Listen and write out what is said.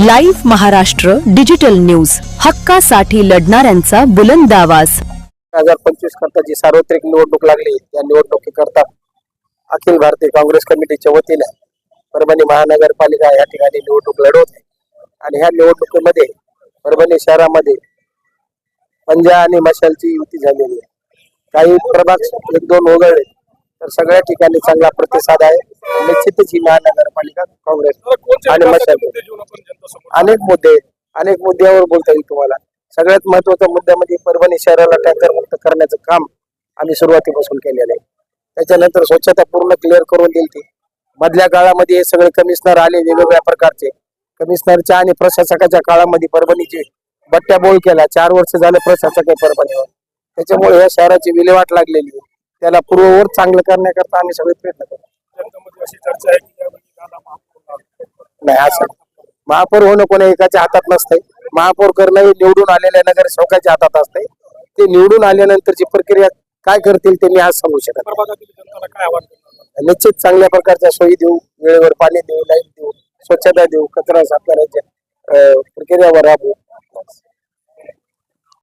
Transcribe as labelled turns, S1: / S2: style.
S1: Live Maharashtra digital news. हक्कासाठी लढणाऱ्यांचा बुलंद आवाज.
S2: हजार पंचवीस करता जी सार्वत्रिक निवडणूक लागली त्या निवडणुकीकरता अखिल भारतीय काँग्रेस कमिटीच्या वतीने परभणी महानगरपालिका या ठिकाणी निवडणूक लढवत. आहे आणि ह्या निवडणुकीमध्ये परभणी शहरामध्ये पंजा आणि मशालची युती झालेली आहे. काही प्रभाग एक दोन वगळले. तर सगळ्या ठिकाणी चांगला प्रतिसाद आहे. निश्चितच ही महानगरपालिका काँग्रेस आणि मशाल अनेक मुद्दे अनेक मुद्द्यावर बोलता येईल तुम्हाला. सगळ्यात महत्त्वाचा मुद्दा म्हणजे परभणी शहराला टँकर मुक्त करण्याचं काम आम्ही सुरुवातीपासून केलेलं आहे. त्याच्यानंतर स्वच्छता पूर्ण क्लिअर करून दिली ती. मधल्या काळामध्ये हे सगळे कमिशनर आले वेगवेगळ्या प्रकारचे. कमिशनरच्या आणि प्रशासकाच्या काळामध्ये परभणीचे बट्ट्या बोळ केला. चार वर्ष झाले प्रशासक आहे परभणीवर. त्याच्यामुळे या शहराची विल्हेवाट लागलेली आहे. त्याला पूर्ववत चांगलं करण्याकरता आम्ही सगळे प्रयत्न करतो. नाही असं महापौर होणं कोणा एकाच्या हातात नसतंय. महापौर करणं हे निवडून आलेल्या नगरसेवकाच्या हातात असते ते निवडून आल्यानंतरची प्रक्रिया काय करतील ते मी आज सांगू शकत. निश्चित चांगल्या प्रकारच्या सोयी देऊ वेळेवर पाणी देऊ लाइट देऊ स्वच्छता देऊ कचरा साफ करायच्या प्रक्रियावर राबू.